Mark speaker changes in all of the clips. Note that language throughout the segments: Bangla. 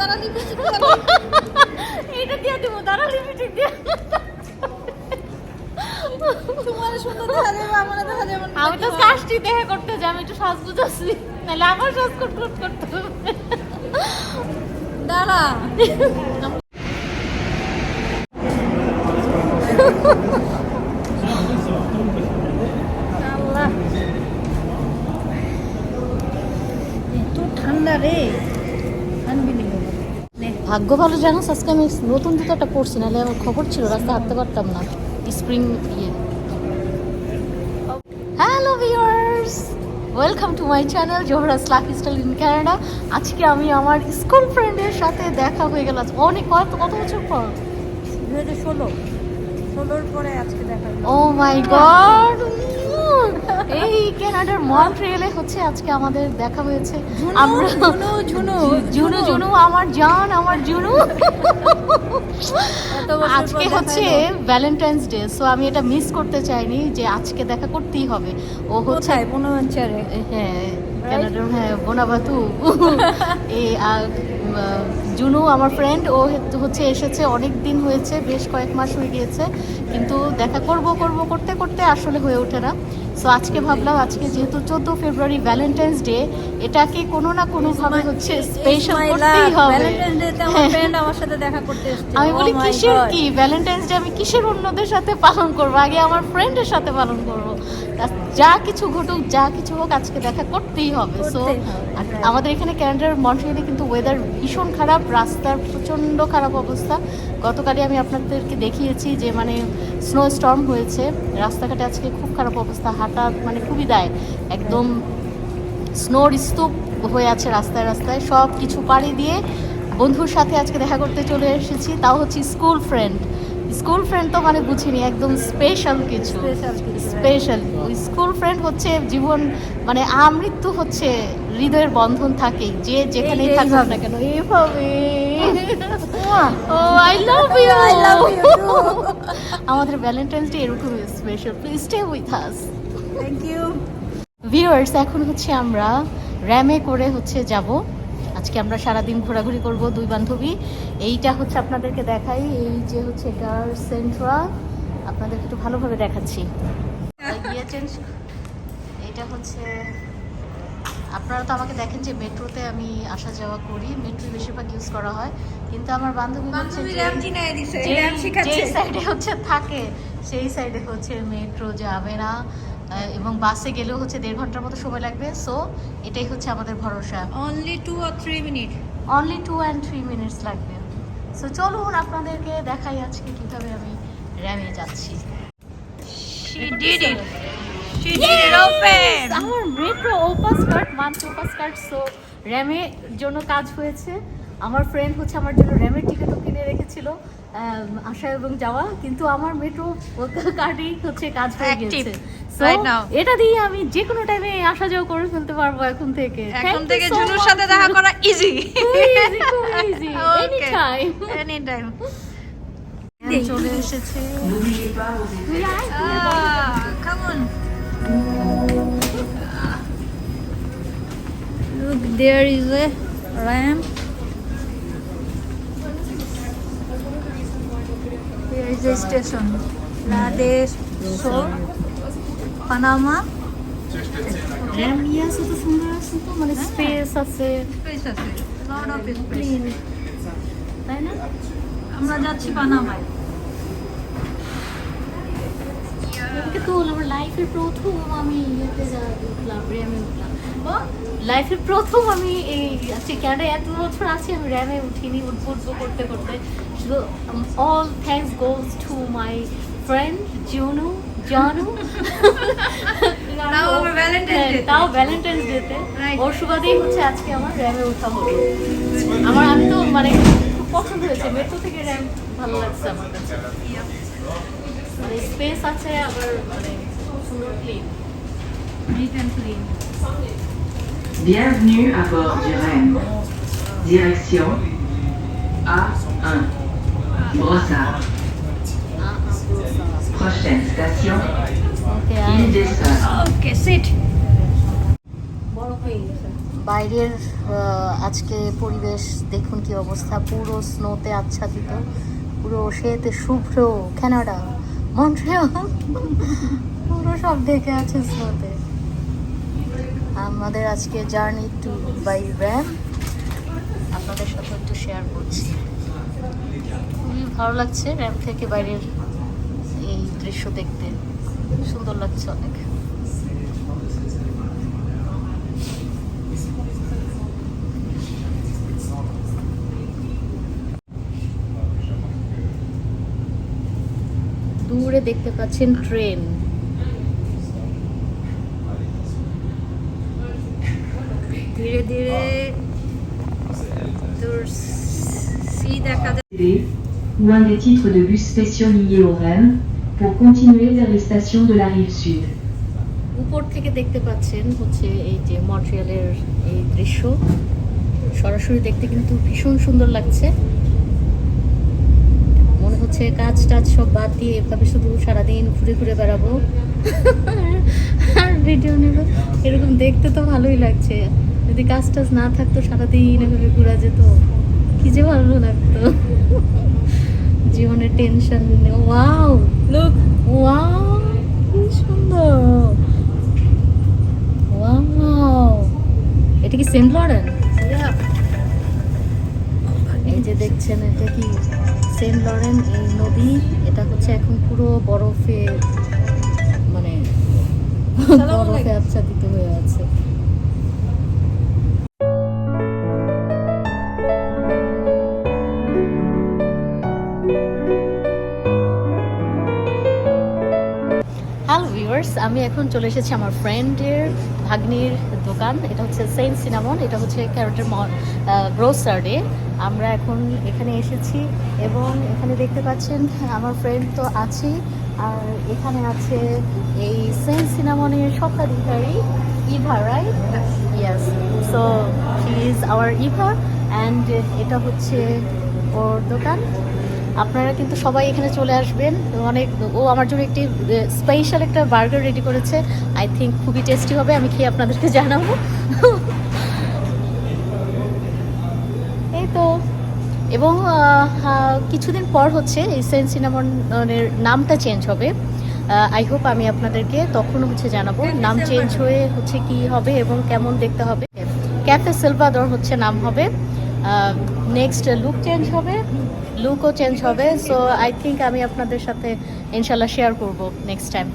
Speaker 1: তারা লিপস্টিক
Speaker 2: এইটা দিয়ে দেবো দাঁড়া লিপস্টিক দিয়ে।
Speaker 1: তোমার সুন্দর দেখা যাবে আমার দেখা যাবে
Speaker 2: আমি তো কাজটি দেখা করতে যাই আমি একটু সাজগুজ আছি নাহলে আমার সাজ করতে করতে
Speaker 1: দাঁড়া। ঠান্ডা রে।
Speaker 2: ভাগ্য ভালো জানো আজকে আমি নতুন জুতোটা পরছি নাহলে আমার খবর ছিল রাস্তায় হাঁটতে পারতাম না। স্প্রিং ইয়ে। Hello viewers welcome to my channel Zohra's lucky style in Canada আজকে আমি আমার স্কুল ফ্রেন্ডের সাথে দেখা হয়ে গেল। অনেক কত কত বছর পর?
Speaker 1: দু হাজার ষোলো। ষোলোর পরে আজকে দেখা
Speaker 2: ও মাই গড এই কানাডার মন্ট্রিয়েলে হচ্ছে আজকে আমাদের দেখা হয়েছে। আমরা
Speaker 1: ঝুনু ঝুনু।
Speaker 2: জুনু জুনু আমার জান আমার
Speaker 1: পর
Speaker 2: আজকে হচ্ছে ভ্যালেন্টাইন্স ডে সো আমি এটা মিস করতে চাইনি যে আজকে দেখা করতেই হবে। ও হচ্ছে
Speaker 1: কোথায়?
Speaker 2: হ্যাঁ কানাডার হ্যাঁ বোনাবাতু। এই জুনু আমার ফ্রেন্ড ও হচ্ছে এসেছে অনেক দিন হয়েছে বেশ কয়েক মাস হয়ে গিয়েছে। কিন্তু দেখা করব করব করতে করতে আসলে হয়ে ওঠে না। সো আজকে ভাবলাম আজকে যেহেতু চোদ্দ ফেব্রুয়ারি ভ্যালেন্টাইন্স ডে এটাকে কোনো না কোনো কোনোভাবে হচ্ছে স্পেশাল করতেই হবে। আমি বলি
Speaker 1: Oh
Speaker 2: কিসের কি? ভ্যালেন্টাইন্স ডে আমি কিসের অন্যদের সাথে পালন করব? আগে আমার ফ্রেন্ডের সাথে পালন করব। যা কিছু ঘটুক যা কিছু হোক আজকে দেখা করতেই হবে। সো. আমাদের এখানে ক্যানাডার মন্ট্রিয়ালে কিন্তু ওয়েদার ভীষণ খারাপ রাস্তার প্রচণ্ড খারাপ অবস্থা। গতকালই আমি আপনাদেরকে দেখিয়েছি যে মানে স্নো স্টর্ম হয়েছে। রাস্তাঘাটে আজকে খুব খারাপ অবস্থা হাঁটা মানে খুবই দায়। একদম স্নোর স্তূপ হয়ে আছে রাস্তায় রাস্তায়। সব কিছু পাড়ি দিয়ে বন্ধুর সাথে আজকে দেখা করতে চলে এসেছি। তাও হচ্ছে স্কুল ফ্রেন্ড স্কুল ফ্রেন্ড তো মানে বুঝিনি একদম স্পেশাল কিছু. স্পেশাল স্কুল ফ্রেন্ড হচ্ছে জীবন মানে আমৃত্যু হচ্ছে হৃদয়ের বন্ধন থাকে যে
Speaker 1: যেখানে
Speaker 2: থাকুক না কেন এইভাবে। ও I love you
Speaker 1: love you too.
Speaker 2: আমাদের ভ্যালেন্টাইন্স ডে এরকম special please stay with us
Speaker 1: thank you
Speaker 2: viewers এখন হচ্ছে আমরা র্যামে করে হচ্ছে যাব। আজকে আমরা সারাদিন ঘোরাঘুরি করব দুই বান্ধবী। এইটা হচ্ছে আপনাদেরকে দেখাই এই যে হচ্ছে এটার সেন্ট্রাল আপনাদেরকে একটু ভালোভাবে দেখাচ্ছি। এইটা হচ্ছে আপনারা তো আমাকে দেখেন যে মেট্রোতে আমি আসা যাওয়া করি মেট্রো বেশিরভাগ ইউজ করা হয়। কিন্তু আমার বান্ধবী
Speaker 1: হচ্ছে
Speaker 2: যে সাইডে হচ্ছে থাকে সেই সাইডে হচ্ছে মেট্রো যাবে না। এবং বাসে গেলেও হচ্ছে দেড় ঘণ্টার মতো সময় লাগবে। সো এটাই হচ্ছে আমাদের ভরসা।
Speaker 1: Only two R three minute
Speaker 2: only two and three minutes লাগবে। সো চলুন আপনাদেরকে দেখাই আজকে কীভাবে আমি র্যামে যাচ্ছি।
Speaker 1: She did it. She did it! Open.
Speaker 2: আমার metro opus card month opus card so র্যামের জন্য কাজ হয়েছে। আমার ফ্রেন্ড হচ্ছে আমার জন্য র্যামের টিকিটও কিনে রেখেছিল আসা এবং যাওয়া কিন্তু আমার মেট্রো কার্ডই হচ্ছে কাজ হয়ে গেছে. এটা দিয়ে আমি যে কোনো টাইমে আসা যাওয়া করে ফেলতে পারব এখন থেকে।
Speaker 1: এখন থেকে জুনুর সাথে দেখা করা ইজি
Speaker 2: খুব easy, anytime.
Speaker 1: এনি টাইম
Speaker 2: চলে এসেছে।
Speaker 1: Come on Look, there is a ramp. Here is a station. Ladesh, so Panama.
Speaker 2: র্যাম নিয়ে আছে তো সুন্দর আছে তো মানে স্পেস আছে
Speaker 1: Space আছে. Lot of space.
Speaker 2: তাই না
Speaker 1: আমরা যাচ্ছি পানামায়
Speaker 2: আমার লাইফের প্রথম আমি ইয়েতে উঠলাম র্যামে উঠলাম লাইফের প্রথম আমি এই আজকে ক্যানাডায় এত বছর আছি আমি র্যামে উঠিনি উঠবো উঠবো করতে করতে শুধু all thanks goes to my friend জিওনু জানু
Speaker 1: তাও Valentine's Day তে।
Speaker 2: তাও ভ্যালেন্টাইন্স ডেতে. ওর সুবাদেই হচ্ছে আজকে আমার র্যামে ওঠা হলো আমার আমি তো মানে খুব পছন্দ হয়েছে মেট্রো থেকে র্যাম ভালো লাগছে আমার কাছে স্পেস আছে আবার মানে খুব সুন্দর clean
Speaker 1: Neat and clean.
Speaker 3: Bienvenue à bord du REM. Direction A1. Brossard. Prochaine station,
Speaker 2: okay
Speaker 3: Île des Sœurs.
Speaker 2: হয়ে গেছে বাইরের আহ, আজকে পরিবেশ দেখুন কি অবস্থা পুরো স্নোতে আচ্ছাদিত পুরো শ্বেতে শুভ্র কানাডা মন্ট্রিয়াল পুরো সব ঢেকে আছে স্নোতে। আমাদের আজকে জার্নি টু বাই র্যাম। আপনাদের সাথে একটু শেয়ার করছি। খুবই ভালো লাগছে র্যাম থেকে বাইরের এই দৃশ্য দেখতে। সুন্দর লাগছে অনেক। দূরে দেখতে পাচ্ছেন ট্রেন।
Speaker 1: ধীরে ধীরে
Speaker 3: B ou un des titres de bus spéciaux liés au REM pour continuer vers les stations de la rive sud.
Speaker 2: উপর থেকে দেখতে পাচ্ছেন হচ্ছে এই যে মন্ট্রিয়ালের এই দৃশ্য। সরাসরি দেখতে কিন্তু ভীষণ সুন্দর লাগছে। মনে হচ্ছে কাজ টাজ সব বাদ দিয়ে এভাবে শুধু সারাদিন ঘুরে ঘুরে বেড়াবো। আর ভিডিও নেব। এরকম দেখতে তো ভালোই লাগছে। যদি কাজ টাজ না থাকতো সারাদিন এভাবে ঘোরা যেত। কি যে ভালো লাগতো। জীবনের টেনশন ওয়াও
Speaker 1: লুক
Speaker 2: ওয়াও কি সুন্দর। ওয়াও এটা কি সেন্ট লরেন এই যে দেখছেন এটা কি সেন্ট লরেন এই নদী এটা হচ্ছে এখন পুরো বরফে মানে বরফে আচ্ছাদিত হয়ে আছে। ভিউয়ার্স আমি এখন চলে এসেছি আমার ফ্রেন্ডের ভাগ্নির দোকান। এটা হচ্ছে সেন্ট সিনামন এটা হচ্ছে ক্যারোটের গ্রোসার্ডে আমরা এখন এখানে এসেছি এবং এখানে দেখতে পাচ্ছেন, আমার ফ্রেন্ড তো আছেই। আর এখানে আছে এই সেন্ট সিনামনের স্বত্বাধিকারী Eva right yes so he is our Eva and এটা হচ্ছে ওর দোকান। আপনারা কিন্তু সবাই এখানে চলে আসবেন। অনেক ও আমার জন্য একটি স্পেশাল একটা বার্গার রেডি করেছে। আই থিঙ্ক খুবই টেস্টি হবে আমি খেয়ে আপনাদেরকে জানাব। এই তো। এবং কিছুদিন পর হচ্ছে এই সেন্ট সিনামনের নামটা চেঞ্জ হবে। আই হোপ আমি আপনাদেরকে তখন হচ্ছে জানাব নাম চেঞ্জ হয়ে হচ্ছে কি হবে এবং কেমন দেখতে হবে। ক্যাফে সেলভাদর হচ্ছে নাম হবে। নেক্সট লুক চেঞ্জ হবে। লুকও চেঞ্জ হবে সো আই থিঙ্ক আমি আপনাদের সাথে ইনশাল্লাহ শেয়ার করব next time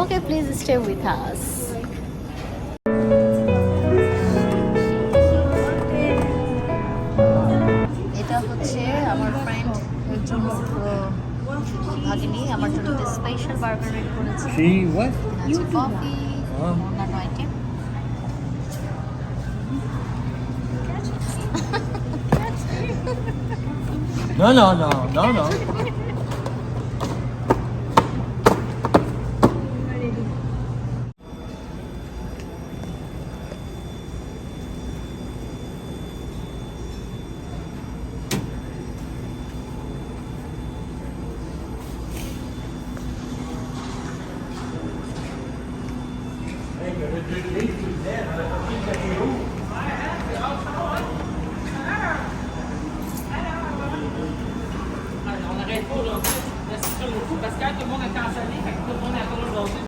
Speaker 2: okay please stay with us এটা হচ্ছে আমার ফ্রেন্ড জন্য ভাগিনী আমার জন্য স্পেশাল বার্গার রেড করেছে। কফি. অন্যান্য item
Speaker 4: No, no, no, no, no.
Speaker 1: Parce que quand tout le monde est cancelé, tout le monde est à cause aujourd'hui.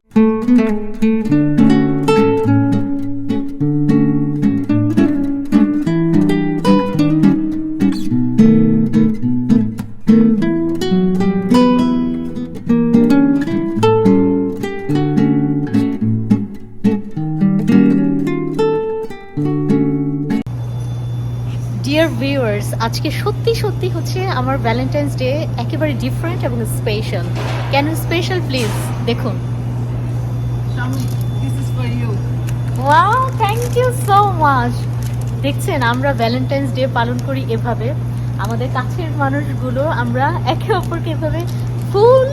Speaker 2: Dear viewers আজকে সত্যি সত্যি হচ্ছে আমার ভ্যালেন্টাইন্স ডে একেবারে ডিফারেন্ট এবং স্পেশাল কেন স্পেশাল প্লিজ দেখুন। Wow thank you so much দেখছেন আমরা ভ্যালেন্টাইন্স ডে পালন করি এভাবে। আমাদের কাছের মানুষগুলো আমরা একে অপরকে এভাবে ফুল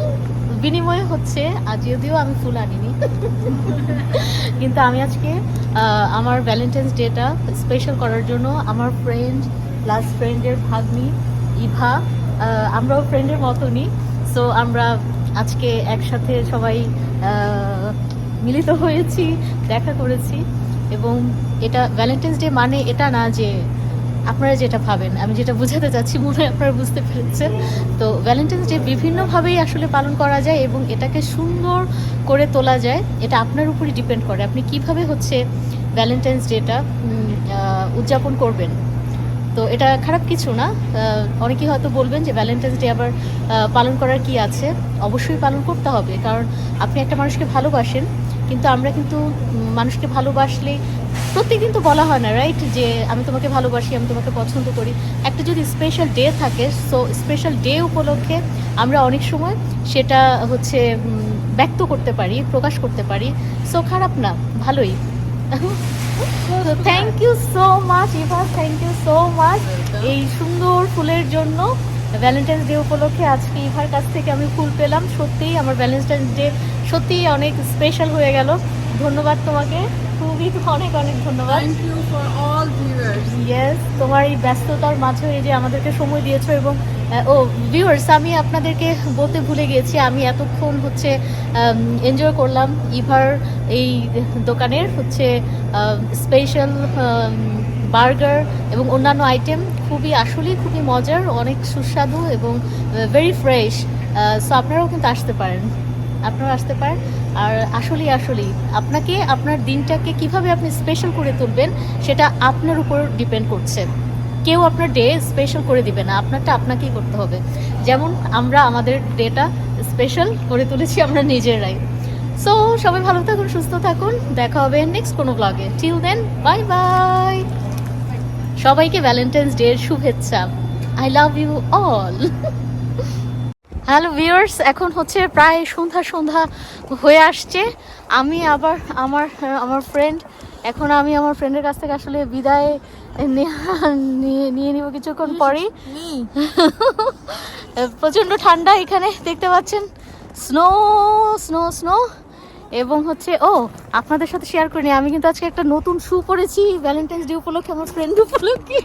Speaker 2: বিনিময়ে হচ্ছে, আর যদিও আমি ফুল আনিনি। কিন্তু আমি আজকে আমার ভ্যালেন্টাইন্স ডেটা স্পেশাল করার জন্য আমার ফ্রেন্ড প্লাস ফ্রেন্ডের ভাগ্নি, ইভা আমরাও ফ্রেন্ডের মতনই। সো আমরা আজকে একসাথে সবাই মিলিত হয়েছি, দেখা করেছি। এবং এটা ভ্যালেন্টাইন্স ডে মানে এটা না যে আপনারা যেটা ভাবেন, আমি যেটা বোঝাতে চাচ্ছি মনে হয় আপনারা বুঝতে পেরেছেন। তো ভ্যালেন্টাইন্স ডে বিভিন্নভাবেই আসলে পালন করা যায় এবং এটাকে সুন্দর করে তোলা যায়। এটা আপনার উপরই ডিপেন্ড করে। আপনি কীভাবে হচ্ছে ভ্যালেন্টাইন্স ডেটা উদযাপন করবেন? তো এটা খারাপ কিছু না। অনেকেই হয়তো বলবেন যে ভ্যালেন্টাইন্স ডে আবার পালন করার কি আছে? অবশ্যই পালন করতে হবে। কারণ আপনি একটা মানুষকে ভালোবাসেন, কিন্তু আমরা কিন্তু মানুষকে ভালোবাসলে প্রত্যেকদিন তো বলা হয় না রাইট যে আমি তোমাকে ভালোবাসি, আমি তোমাকে পছন্দ করি। একটা যদি স্পেশাল ডে থাকে সো স্পেশাল ডে উপলক্ষে আমরা অনেক সময় সেটা হচ্ছে ব্যক্ত করতে পারি, প্রকাশ করতে পারি। সো খারাপ না, ভালোই। Thank you so much Eva thank you so much এই সুন্দর ফুলের জন্য। ভ্যালেন্টাইন্স ডে উপলক্ষে আজকে ইভার কাছ থেকে আমি ফুল পেলাম। সত্যিই আমার ভ্যালেন্টাইন্স ডে সত্যিই অনেক স্পেশাল হয়ে গেল। ধন্যবাদ তোমাকে। খুবই অনেক অনেক ধন্যবাদ।
Speaker 1: All viewers.
Speaker 2: ইয়েস তোমার এই ব্যস্ততার মাঝে এই যে আমাদেরকে সময় দিয়েছ এবং ও ভিউয়ার্স আমি আপনাদেরকে বলতে ভুলে গিয়েছি আমি এতক্ষণ হচ্ছে এনজয় করলাম ইভার এই দোকানের হচ্ছে স্পেশাল বার্গার এবং অন্যান্য আইটেম খুবই আসলেই খুবই মজার অনেক সুস্বাদু এবং ভেরি ফ্রেশ সো আপনারাও কিন্তু আসতে পারেন। আপনারা আসতে পারেন। আর আসলেই আসলেই, আপনাকে, আপনার দিনটাকে কীভাবে আপনি স্পেশাল করে তুলবেন, সেটা আপনার উপর ডিপেন্ড করছে। কেউ আপনার ডে স্পেশাল করে দিবে না, আপনারটা আপনাকেই করতে হবে। যেমন আমরা, আমাদের ডেটা স্পেশাল করে তুলেছি আমরা নিজেরাই সো সবাই ভালো থাকুন, সুস্থ থাকুন। দেখা হবে নেক্সট কোনো ব্লগে টিল দেন বাই বাই সবাইকে ভ্যালেন্টাইন্স ডে এর শুভেচ্ছা। I love you all hello viewers এখন হচ্ছে প্রায় সন্ধ্যা সন্ধ্যা হয়ে আসছে। আমি আবার আমার আমার ফ্রেন্ড এখন আমি আমার ফ্রেন্ডের কাছ থেকে আসলে বিদায় নেয়া- নিয়ে নিয়ে নিব কিছুক্ষণ পরেই। প্রচণ্ড ঠান্ডা এখানে দেখতে পাচ্ছেন? স্নো স্নো স্নো এবং হচ্ছে ও আপনাদের সাথে শেয়ার করিনি আমি কিন্তু আজকে একটা নতুন শু পরেছি ভ্যালেন্টাইন্স ডে উপলক্ষে আমার ফ্রেন্ড উপলক্ষে।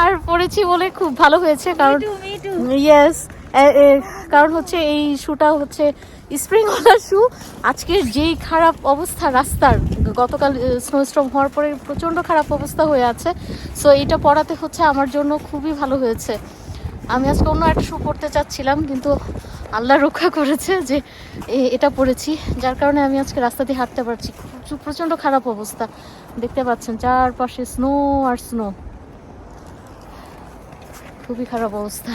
Speaker 2: আর পরেছি বলে খুব ভালো হয়েছে কারণ ইয়েস কারণ হচ্ছে এই শুটা হচ্ছে স্প্রিংওয়ালা শু আজকের যেই খারাপ অবস্থা রাস্তার, গতকাল স্নোস্ট্রম হওয়ার পরে প্রচণ্ড খারাপ অবস্থা হয়ে আছে। সো এটা পড়াতে হচ্ছে আমার জন্য খুবই ভালো হয়েছে। আমি আজকে অন্য একটা শু পরতে চাচ্ছিলাম, কিন্তু আল্লাহ রক্ষা করেছে যে এটা পরেছি। যার কারণে আমি আজকে রাস্তা দিয়ে হাঁটতে পারছি। প্রচণ্ড খারাপ অবস্থা। দেখতে পাচ্ছেন, চারপাশে স্নো আর স্নো খুবই খারাপ অবস্থা।